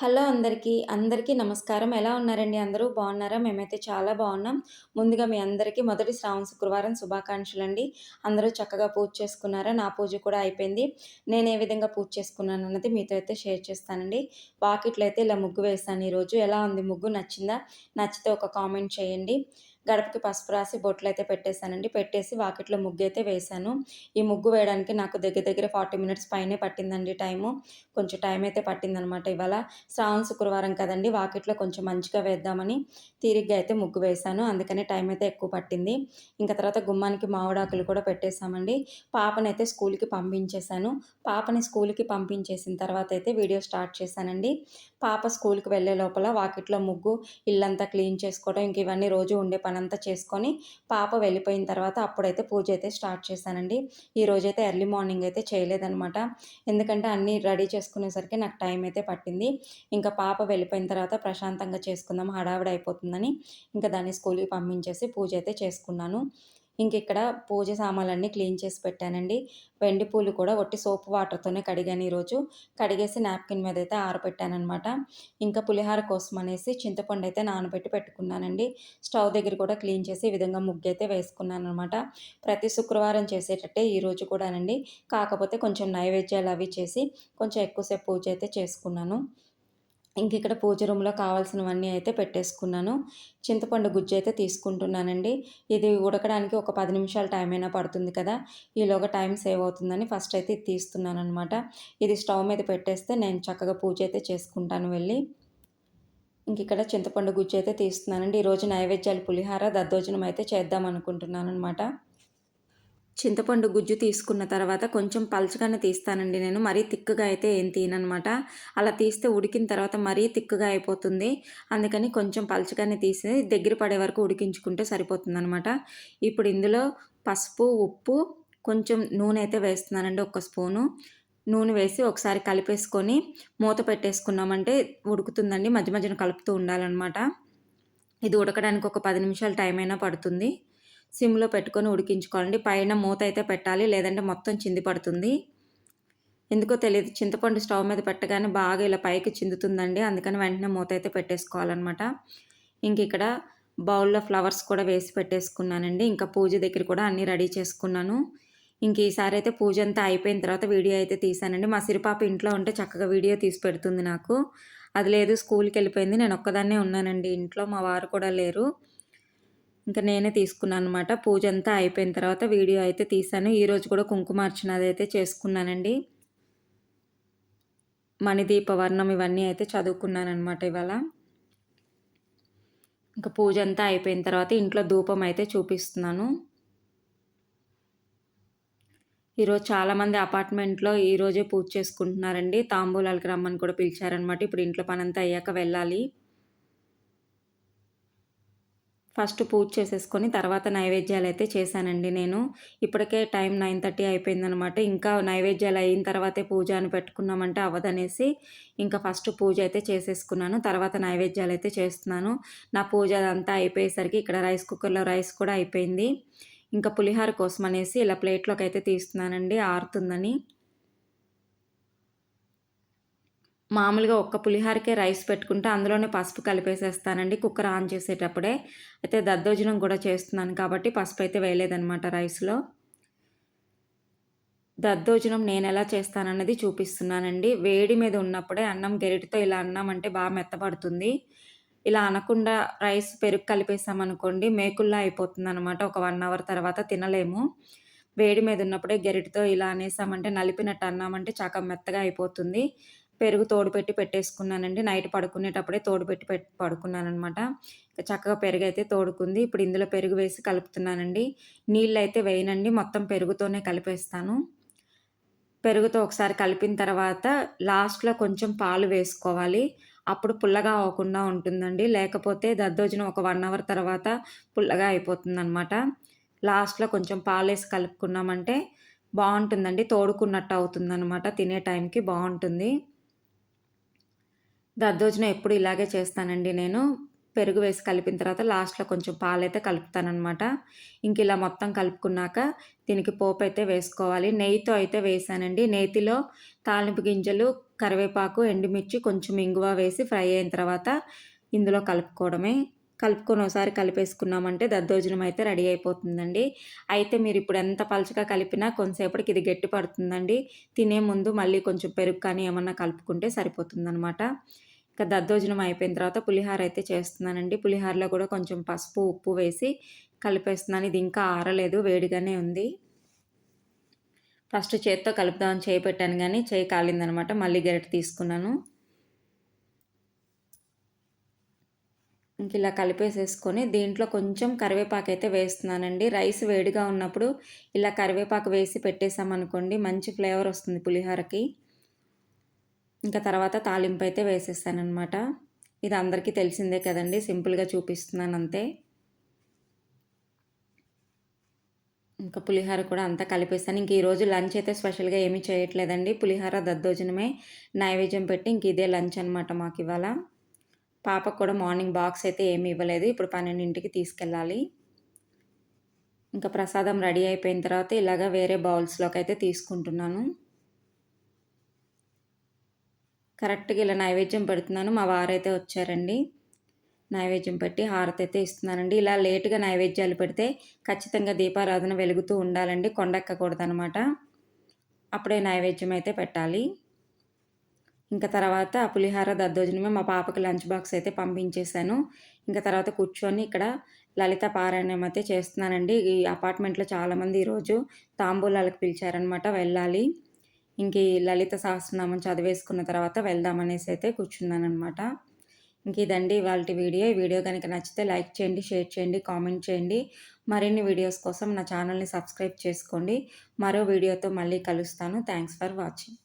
Hello అందరికీ, అందరికీ నమస్కారం. ఎలా ఉన్నారండి అందరూ? బాగున్నారా? మేమైతే చాలా బాగున్నాం. ముందుగా మీ అందరికీ మొదటి శ్రావణ శుక్రవారం శుభాకాంక్షలు అండి అందరూ చక్కగా పూజ చేసుకున్నారా? నా పూజ కూడా అయిపోయింది. నేను ఏ విధంగా పూజ చేసుకున్నాను అన్నది మీతో అయితే షేర్ చేస్తానండి. వాకిట్లో అయితే ఇలా ముగ్గు వేస్తాను ఈరోజు. ఎలా ఉంది ముగ్గు? నచ్చిందా? నచ్చితే ఒక కామెంట్ చేయండి. గడపకి పసుపు రాసి బొట్లు అయితే పెట్టేశానండి. పెట్టేసి వాకిట్లో ముగ్గు అయితే వేశాను. ఈ ముగ్గు వేయడానికి నాకు దగ్గర దగ్గర ఫార్టీ మినిట్స్ పైనే పట్టిందండి టైము. కొంచెం టైం అయితే పట్టిందనమాట ఇవాళ. శ్రావణ శుక్రవారం కదండి వాకిట్లో కొంచెం మంచిగా వేద్దామని తీరిగ్గా అయితే ముగ్గు వేశాను. అందుకనే టైం అయితే ఎక్కువ పట్టింది. ఇంకా తర్వాత గుమ్మానికి మామిడాకులు కూడా పెట్టేశామండి. పాపనైతే స్కూల్కి పంపించేశాను. పాపని స్కూల్కి పంపించేసిన తర్వాత అయితే వీడియో స్టార్ట్ చేశానండి. పాప స్కూల్కి వెళ్ళే లోపల వాకిట్లో ముగ్గు ఇల్లంతా క్లీన్ చేసుకోవడం ఇంక ఇవన్నీ రోజు ఉండే పని పనంతా చేసుకొని పాప వెళ్ళిపోయిన తర్వాత అప్పుడైతే పూజ అయితే స్టార్ట్ చేశానండి. ఈ రోజైతే ఎర్లీ మార్నింగ్ అయితే చేయలేదనమాట ఎందుకంటే అన్నీ రెడీ చేసుకునేసరికి నాకు టైం అయితే పట్టింది. ఇంకా పాప వెళ్ళిపోయిన తర్వాత ప్రశాంతంగా చేసుకుందాం హడావిడి అయిపోతుందని ఇంకా దాన్ని స్కూల్కి పంపించేసి పూజ అయితే చేసుకున్నాను. ఇంక ఇక్కడ పూజ సామాన్లన్నీ క్లీన్ చేసి పెట్టానండి. వెండి పూలు కూడా ఒట్టి సోప్ వాటర్తోనే కడిగాను ఈరోజు. కడిగేసి నాప్కిన్ మీద అయితే ఆరబెట్టానమాట ఇంకా పులిహార కోసం అనేసి చింతపండు అయితే నానబెట్టి పెట్టుకున్నానండి. స్టవ్ దగ్గర కూడా క్లీన్ చేసి ఈ విధంగా ముగ్గు అయితే వేసుకున్నాను అనమాట ప్రతి శుక్రవారం చేసేటట్టే ఈరోజు కూడానండి. కాకపోతే కొంచెం నైవేద్యాలు అవి చేసి కొంచెం ఎక్కువసేపు పూజ అయితే చేసుకున్నాను. ఇంక ఇక్కడ పూజ రూమ్లో కావాల్సినవన్నీ అయితే పెట్టేసుకున్నాను. చింతపండు గుజ్జు అయితే తీసుకుంటున్నానండి. ఇది ఉడకడానికి ఒక పది నిమిషాల టైం అయినా పడుతుంది కదా. ఈలోగా టైం సేవ్ అవుతుందని ఫస్ట్ అయితే ఇది తీస్తున్నాను అనమాట ఇది స్టవ్ మీద పెట్టేస్తే నేను చక్కగా పూజ అయితే చేసుకుంటాను వెళ్ళి. ఇంక ఇక్కడ చింతపండు గుజ్జు అయితే తీస్తున్నానండి. ఈరోజు నైవేద్యాలు పులిహార దద్దోజనం అయితే చేద్దాం అనుకుంటున్నాను అనమాట చింతపండు గుజ్జు తీసుకున్న తర్వాత కొంచెం పలచగానే తీస్తానండి నేను. మరీ తిక్కుగా అయితే ఏం తీననమాట అలా తీస్తే ఉడికిన తర్వాత మరీ తిక్కుగా అయిపోతుంది. అందుకని కొంచెం పలచగానే తీసి దగ్గర పడే వరకు ఉడికించుకుంటే సరిపోతుందనమాట ఇప్పుడు ఇందులో పసుపు ఉప్పు కొంచెం నూనె అయితే వేస్తున్నానండి ఒక స్పూను. నూనె వేసి ఒకసారి కలిపేసుకొని మూత పెట్టేసుకున్నామంటే ఉడుకుతుందండి. మధ్య మధ్యన కలుపుతూ ఉండాలన్నమాట. ఇది ఉడకడానికి ఒక పది నిమిషాలు టైం అయినా పడుతుంది. సిమ్లో పెట్టుకొని ఉడికించుకోవాలండి. పైన మూత అయితే పెట్టాలి లేదంటే మొత్తం చింది పడుతుంది. ఎందుకో తెలియదు చింతపండు స్టవ్ మీద పెట్టగానే బాగా ఇలా పైకి చిందుతుందండి. అందుకని వెంటనే మూత అయితే పెట్టేసుకోవాలన్నమాట. ఇంక ఇక్కడ బౌల్లో ఫ్లవర్స్ కూడా వేసి పెట్టేసుకున్నానండి. ఇంకా పూజ దగ్గర కూడా అన్నీ రెడీ చేసుకున్నాను. ఇంక ఈసారి అయితే పూజ అంతా అయిపోయిన తర్వాత వీడియో అయితే తీసానండి. మా సిరిపాప ఇంట్లో ఉంటే చక్కగా వీడియో తీసి పెడుతుంది నాకు. అది లేదు స్కూల్కి వెళ్ళిపోయింది నేను ఒక్కదాన్నే ఉన్నానండి. ఇంట్లో మా వారు కూడా లేరు. ఇంకా నేనే తీసుకున్నాను అనమాట పూజ అంతా అయిపోయిన తర్వాత వీడియో అయితే తీసాను ఈరోజు కూడా కుంకుమార్చన అదైతే చేసుకున్నానండి. మణిదీప వర్ణం ఇవన్నీ అయితే చదువుకున్నాను అనమాట ఇవాళ. ఇంకా పూజ అంతా అయిపోయిన తర్వాత ఇంట్లో ధూపం అయితే చూపిస్తున్నాను. ఈరోజు చాలామంది అపార్ట్మెంట్లో ఈరోజే పూజ చేసుకుంటున్నారండి. తాంబూలాలకి రమ్మని కూడా పిలిచారనమాట ఇప్పుడు ఇంట్లో పనంతా అయ్యాక వెళ్ళాలి. ఫస్ట్ పూజ చేసేసుకొని తర్వాత నైవేద్యాలు అయితే చేశానండి నేను. ఇప్పటికే టైం నైన్ థర్టీ అయిపోయిందనమాట ఇంకా నైవేద్యాలు అయిన తర్వాతే పూజ అని పెట్టుకున్నామంటే అవ్వదనేసి ఇంకా ఫస్ట్ పూజ అయితే చేసేసుకున్నాను. తర్వాత నైవేద్యాలు అయితే చేస్తున్నాను. నా పూజ అదంతా అయిపోయేసరికి ఇక్కడ రైస్ కుక్కర్లో రైస్ కూడా అయిపోయింది. ఇంకా పులిహార కోసం అనేసి ఇలా ప్లేట్లోకి అయితే తీస్తున్నానండి ఆరుతుందని. మామూలుగా ఒక్క పులిహారకే రైస్ పెట్టుకుంటే అందులోనే పసుపు కలిపేసేస్తానండి. కుక్కర్ ఆన్ చేసేటప్పుడే. అయితే దద్దోజనం కూడా చేస్తున్నాను కాబట్టి పసుపు అయితే వేయలేదనమాట రైస్లో. దద్దోజనం నేను ఎలా చేస్తానన్నది చూపిస్తున్నానండి. వేడి మీద ఉన్నప్పుడే అన్నం గెరిటితో ఇలా అన్నామంటే బాగా మెత్తపడుతుంది ఇలా అనకుండా రైస్ పెరుగు కలిపేసామనుకోండి మేకుల్లా అయిపోతుంది అనమాట ఒక వన్ అవర్ తర్వాత తినలేము. వేడి మీద ఉన్నప్పుడే గెరిటితో ఇలా అనేసామంటే నలిపినట్టు అన్నామంటే చాక మెత్తగా అయిపోతుంది. పెరుగు తోడు పెట్టి పెట్టేసుకున్నానండి. నైట్ పడుకునేటప్పుడే తోడు పెట్టి పెట్టి పడుకున్నాను అనమాట చక్కగా పెరుగు అయితే తోడుకుంది. ఇప్పుడు ఇందులో పెరుగు వేసి కలుపుతున్నానండి. నీళ్ళు అయితే వేయనండి. మొత్తం పెరుగుతోనే కలిపేస్తాను. పెరుగుతో ఒకసారి కలిపిన తర్వాత లాస్ట్లో కొంచెం పాలు వేసుకోవాలి. అప్పుడు పుల్లగా అవ్వకుండా ఉంటుందండి. లేకపోతే దద్దోజనం ఒక వన్ అవర్ తర్వాత పుల్లగా అయిపోతుంది అనమాట లాస్ట్లో కొంచెం పాలు వేసి కలుపుకున్నామంటే బాగుంటుందండి. తోడుకున్నట్టు అవుతుంది అనమాట తినే టైంకి బాగుంటుంది. దద్దోజనం ఎప్పుడు ఇలాగే చేస్తానండి నేను. పెరుగు వేసి కలిపిన తర్వాత లాస్ట్లో కొంచెం పాలైతే కలుపుతానమాట ఇంక ఇలా మొత్తం కలుపుకున్నాక దీనికి పోపు అయితే వేసుకోవాలి. నెయ్యితో అయితే వేసానండి. నేతిలో తాలింపు గింజలు కరివేపాకు ఎండుమిర్చి కొంచెం ఇంగువ వేసి ఫ్రై అయిన తర్వాత ఇందులో కలుపుకోవడమే. కలుపుకొని ఒకసారి కలిపేసుకున్నామంటే దద్దోజనం అయితే రెడీ అయిపోతుందండి. అయితే మీరు ఇప్పుడు ఎంత పలుచగా కలిపినా కొంతసేపటికి ఇది గట్టి పడుతుందండి. తినే ముందు మళ్ళీ కొంచెం పెరుగు కానీ ఏమన్నా కలుపుకుంటే సరిపోతుందనమాట ఇంకా దద్దోజనం అయిపోయిన తర్వాత పులిహార అయితే చేస్తున్నానండి. పులిహారలో కూడా కొంచెం పసుపు ఉప్పు వేసి కలిపేస్తున్నాను. ఇది ఇంకా ఆరలేదు వేడిగానే ఉంది. ఫస్ట్ చేత్తో కలుపుదామని చేయి పెట్టాను కానీ చేయి కాలిందనమాట మళ్ళీ గరిట తీసుకున్నాను. ఇంక ఇలా కలిపేసేసుకొని దీంట్లో కొంచెం కరివేపాకు అయితే వేస్తున్నానండి. రైస్ వేడిగా ఉన్నప్పుడు ఇలా కరివేపాకు వేసి పెట్టేసామనుకోండి మంచి ఫ్లేవర్ వస్తుంది పులిహోరకి. ఇంకా తర్వాత తాలింపు అయితే వేసేస్తానమాట ఇది అందరికీ తెలిసిందే కదండి సింపుల్గా చూపిస్తున్నాను అంతే ఇంకా పులిహోర కూడా అంతా కలిపేస్తాను. ఇంక ఈరోజు లంచ్ అయితే స్పెషల్గా ఏమీ చేయట్లేదండి. పులిహోర దద్దోజనమే నైవేద్యం పెట్టి ఇంక ఇదే లంచ్ అనమాట మాకు ఇవాళ పాపకు కూడా మార్నింగ్ బాక్స్ అయితే ఏమి ఇవ్వలేదు. ఇప్పుడు పన్నెండింటికి తీసుకెళ్ళాలి. ఇంకా ప్రసాదం రెడీ అయిపోయిన తర్వాత ఇలాగ వేరే బౌల్స్లోకి అయితే తీసుకుంటున్నాను. కరెక్ట్గా ఇలా నైవేద్యం పెడుతున్నాను. మా వారైతే వచ్చారండి. నైవేద్యం పెట్టి హారతి అయితే ఇస్తున్నానండి ఇలా లేటుగా నైవేద్యాలు పెడితే ఖచ్చితంగా దీపారాధన వెలుగుతూ ఉండాలండి. కొండెక్కకూడదు అనమాట అప్పుడే నైవేద్యం అయితే పెట్టాలి. ఇంకా తర్వాత పులిహార దద్దోజనమే మా పాపకి లంచ్ బాక్స్ అయితే పంపించేశాను. ఇంకా తర్వాత కూర్చొని ఇక్కడ లలిత పారాయణం అయితే చేస్తున్నానండి. ఈ అపార్ట్మెంట్లో చాలామంది ఈరోజు తాంబూలాలకు పిలిచారనమాట వెళ్ళాలి. ఇంక ఈ లలిత సహస్రనామం చదివేసుకున్న తర్వాత వెళ్దామనేసి అయితే కూర్చున్నాను అనమాట ఇంక ఇదండి ఇవాళ వీడియో. ఈ వీడియో కనుక నచ్చితే లైక్ చేయండి షేర్ చేయండి కామెంట్ చేయండి. మరిన్ని వీడియోస్ కోసం నా ఛానల్ని సబ్స్క్రైబ్ చేసుకోండి. మరో వీడియోతో మళ్ళీ కలుస్తాను. Thanks for watching.